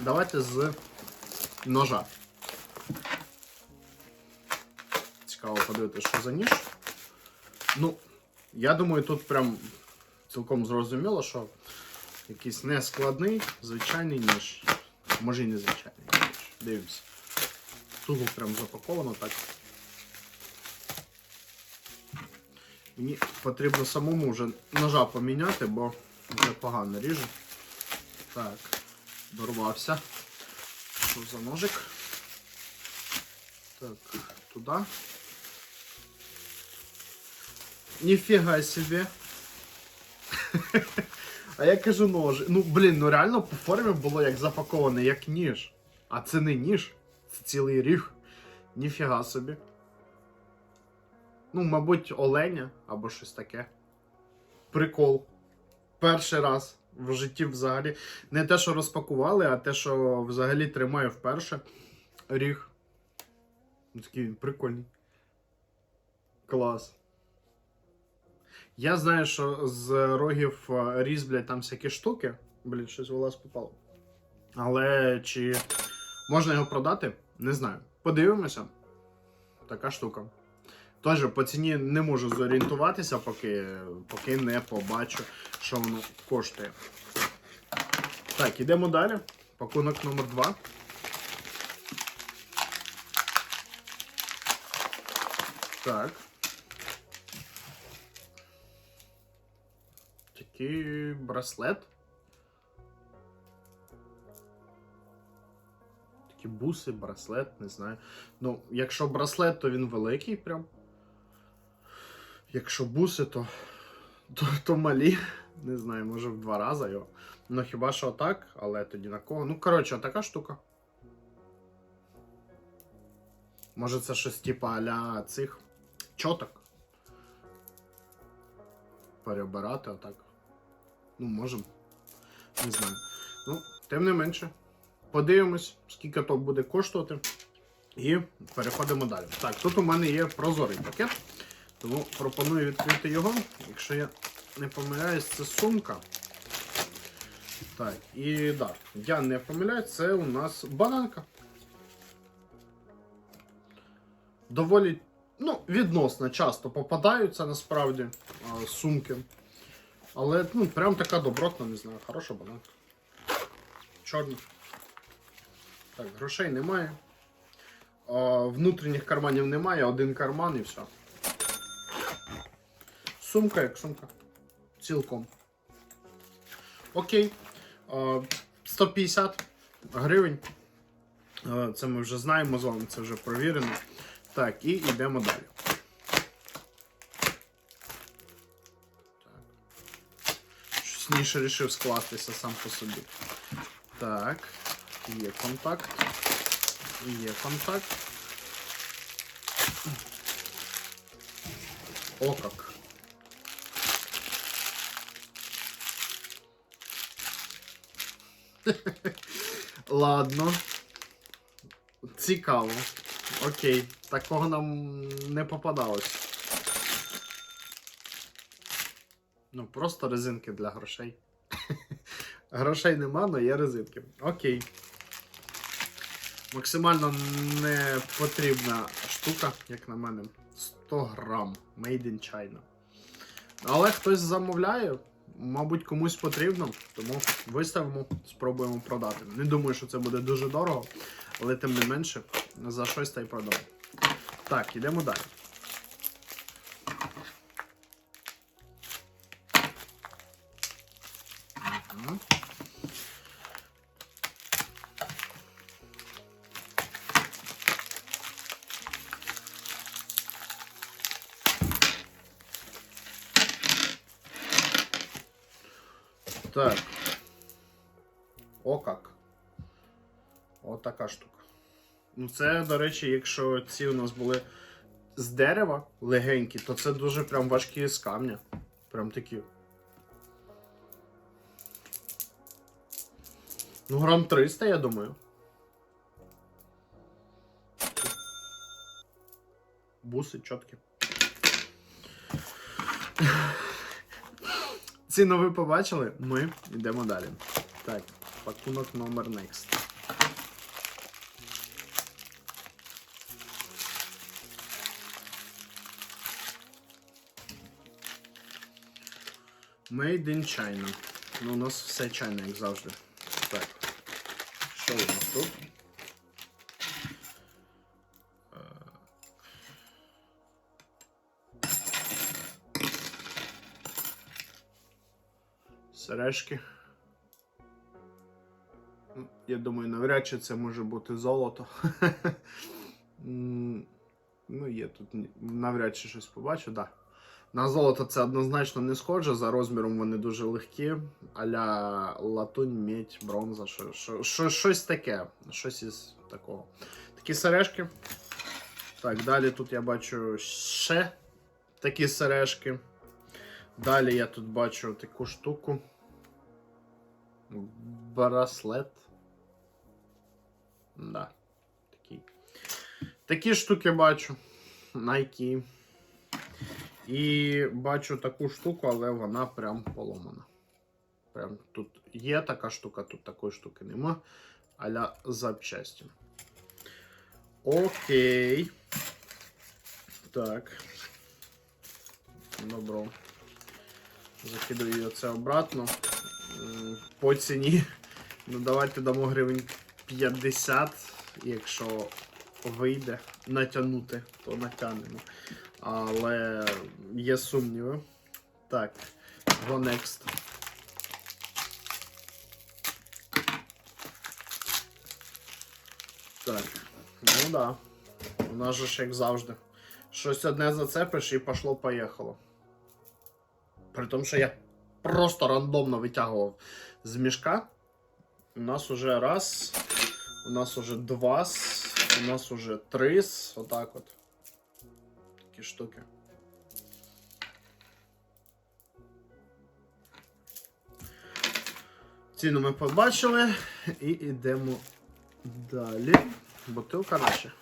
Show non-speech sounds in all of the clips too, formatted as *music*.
давайте з ножа. Цікаво подивитися, що за ніж. Ну, я думаю, тут прям цілком зрозуміло, що якийсь нескладний, звичайний ніж. Може і не звичайний ніж. Дивимося. Туго прям запаковано так. Мені потрібно самому вже ножа поміняти, бо вже погано ріже. Так, дорвався. Що за ножик? Так, туди. Ніфіга собі. А я кажу нож. Ну, блін, ну реально по формі було як запаковане, як ніж. А це не ніж, це цілий ріг. Ніфіга собі. Ну, мабуть, оленя або щось таке. Прикол. Перший раз в житті взагалі. Не те, що розпакували, а те, що взагалі тримаю вперше. Ріг. Ну, Такий він прикольний. Клас. Я знаю, що з рогів е, різблять там всякі штуки. Блін, щось волос попало. Але чи можна його продати? Не знаю. Подивимося. Така штука. Тож по ціні не можу зорієнтуватися, поки, поки не побачу, що воно коштує. Так, ідемо далі. Пакунок номер 2. Так. Такий браслет. Такі буси, браслет, не знаю. Ну, якщо браслет, то він великий прям. Якщо буси, то, то, то малі. Не знаю, може в два рази його. Ну хіба що так, але тоді на кого? Ну, коротше, така штука. Може це щось типа аля цих чоток. Перебирати отак. Ну, можемо. Не знаю. Ну, тим не менше. Подивимось, скільки то буде коштувати. І переходимо далі. Так, тут у мене є прозорий пакет. Тому пропоную відкрити його. Якщо я не помиляюсь, це сумка. Так, і так, я не помиляюсь, це у нас бананка. Доволі, ну, відносно часто попадаються насправді сумки. Але ну, прям така добротна, не знаю, хороша бананка. Чорна. Так, грошей немає. Внутрішніх карманів немає, один карман і все. Сумка як сумка. Цілком. Окей. 150 гривень. Це ми вже знаємо з вами, це вже провірено. Так, і йдемо далі. Щось ніше рішив скластися сам по собі. Так, є контакт. Є контакт. О как. Ладно. Цікаво. Окей. Такого нам не попадалось. Ну, просто резинки для грошей. *laughs* Грошей нема, але є резинки. Окей. Максимально не потрібна штука, як на мене. 100 грам. Made in China. Але хтось замовляє, мабуть, комусь потрібно, тому виставимо, спробуємо продати. Не думаю, що це буде дуже дорого, але тим не менше, за щось та й продам. Так, ідемо далі. Так. О как. От така штука. Ну, це, до речі, якщо ці у нас були з дерева легенькі, то це дуже прям важкі з камня. Прям такі. Ну, грам 300, я думаю. Буси чіткі. Ці ви побачили, ми йдемо далі. Так, пакунок номер next. Made in China. Ну, у нас все чайне, як завжди. Так. Що у нас тут? Сережки. Я думаю, навряд чи це може бути золото. *laughs* Ну, є тут навряд чи щось побачу, так. На золото це однозначно не схоже. За розміром вони дуже легкі. Аля латунь, медь, бронза, що, що, що, щось таке. Щось із такого. Такі сережки. Так, далі тут я бачу ще такі сережки. Далі я тут бачу таку штуку. Браслет. Да. Такий. Такі штуки бачу. Nike. І бачу таку штуку, але вона прям поломана. Прям тут є така штука, тут такої штуки нема. Аля запчасті. Окей. Так. Добро. Закидаю це обратно. М, По ціні. Ну, давайте дамо гривень 50, якщо вийде натягнути, то натягнемо. Але є сумніви. Так, go next. Так, ну да. У нас же ж як завжди. Щось одне зацепиш і пошло-поїхало. При тому, що я просто рандомно витягував з мішка. У нас уже раз, у нас уже два, у нас уже три. Отак от. Такі штуки. Ціну ми побачили і йдемо далі. Бутилка наша.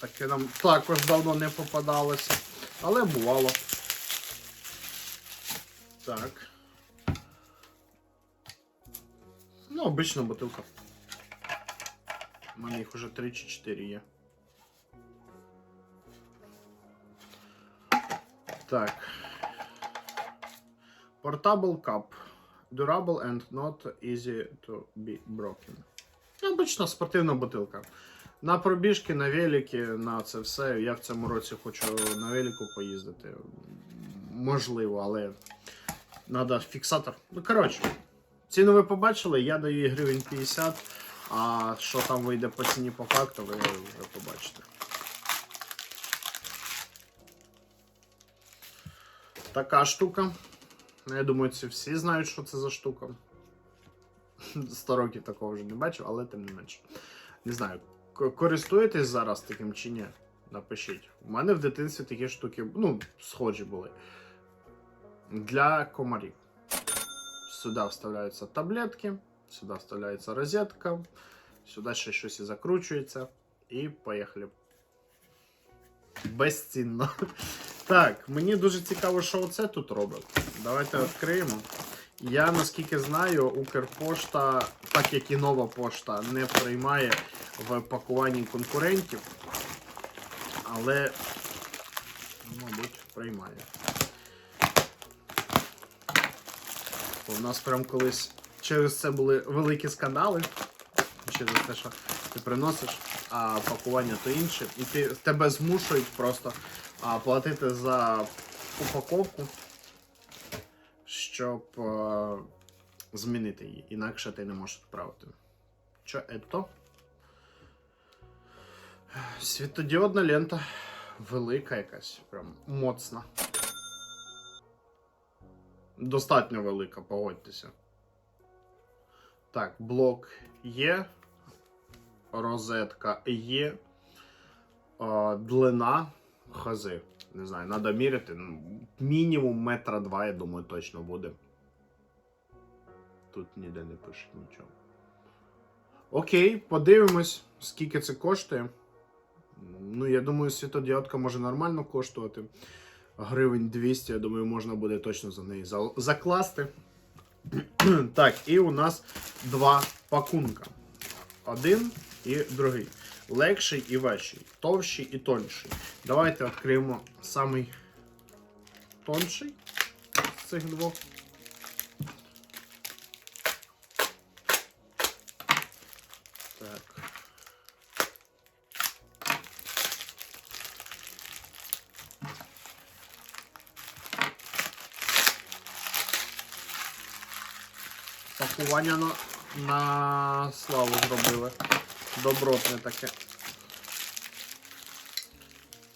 Таке нам також давно не попадалося, але бувало. Так. Ну, обична бутилка. У мене їх уже 3 чи 4 є. Так. Portable cup. Durable and not easy to be broken. Обична спортивна бутилка. На пробіжки, на велики, на це все. Я в цьому році хочу на велику поїздити. Можливо, але треба фіксатор. Ну, коротше, ціну ви побачили, я даю гривень 50, а що там вийде по ціні по факту, ви вже побачите. Така штука. Ну, Я думаю, ці всі знають, що це за штука. 100 років такого вже не бачив, але тим не менше. Не знаю, користуєтесь зараз таким чи ні? Напишіть. У мене в дитинстві такі штуки, ну, схожі були. Для комарів. Сюди вставляються таблетки, сюди вставляється розетка, сюди ще щось і закручується. І поїхали. Безцінно. *laughs* Так, мені дуже цікаво, що оце тут робить. Давайте відкриємо. Я наскільки знаю, Укрпошта, так як і нова пошта, не приймає в пакуванні конкурентів. Але, мабуть, приймає. В нас прям колись через це були великі скандали. Через те, що ти приносиш, а пакування то інше. І ти, тебе змушують просто а, платити за упаковку, щоб е, змінити її. Інакше ти не можеш відправити. Що ето? Світодіодна лента. Велика якась, прям моцна. Достатньо велика, погодьтеся. Так, блок є. Розетка є. Е, длина хази. Не знаю, треба міряти. Ну, Мінімум метра два, я думаю, точно буде. Тут ніде не пише нічого. Окей, подивимось, скільки це коштує. Ну, я думаю, світодіодка може нормально коштувати. Гривень 200, я думаю, можна буде точно за неї закласти. *clears throat* так, і у нас два пакунка. Один і другий. Легший і важчий, товщий і тонший. Давайте відкриємо самий тонший з цих двох. Пакування на, на славу зробили. Добротне таке.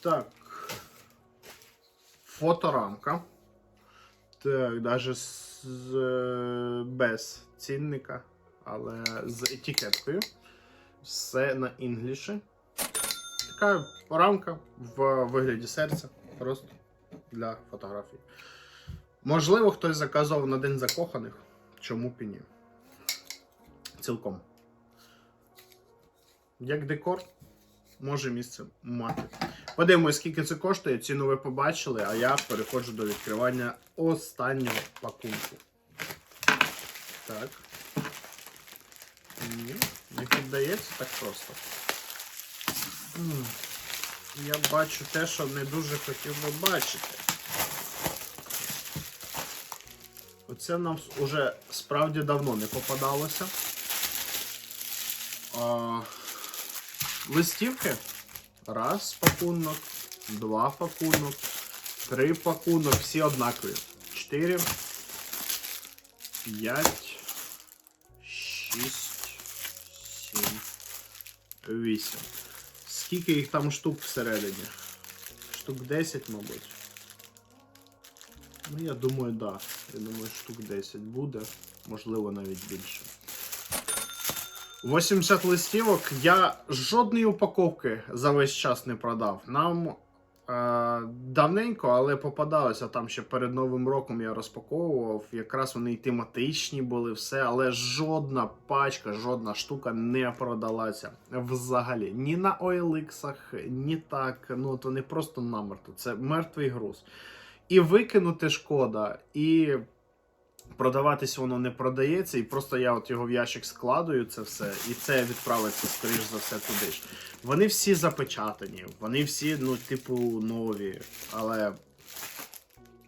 Так. Фоторамка. Так, даже з, без цінника, але з етикеткою. Все на інгліші. Така рамка в вигляді серця. Просто для фотографій. Можливо, хтось заказував на День закоханих. Чому б і ні? Цілком. Як декор, може місце мати. Подивимось, скільки це коштує. Ціну ви побачили, а я переходжу до відкривання останнього пакунку. Так. Ні, не піддається так просто. Я бачу те, що не дуже хотів би бачити. Оце нам уже справді давно не попадалося. А, листівки. Раз пакунок, два пакунок, три пакунок, всі однакові. Чотири, п'ять, шість, сім, вісім. Скільки їх там штук всередині? Штук 10, мабуть. Ну, я думаю, так. Да. Я думаю, штук 10 буде, можливо, навіть більше. 80 листівок. Я жодної упаковки за весь час не продав. Нам е, давненько, але попадалося там ще перед Новим роком я розпаковував. Якраз вони і тематичні були, все, але жодна пачка, жодна штука не продалася взагалі. Ні на OLX, ні так. Ну, от вони просто намертво. Це мертвий груз. І викинути шкода, і продаватись воно не продається, і просто я от його в ящик складую, це все, і це відправиться, скоріш за все, туди ж. Вони всі запечатані, вони всі, ну, типу, нові. Але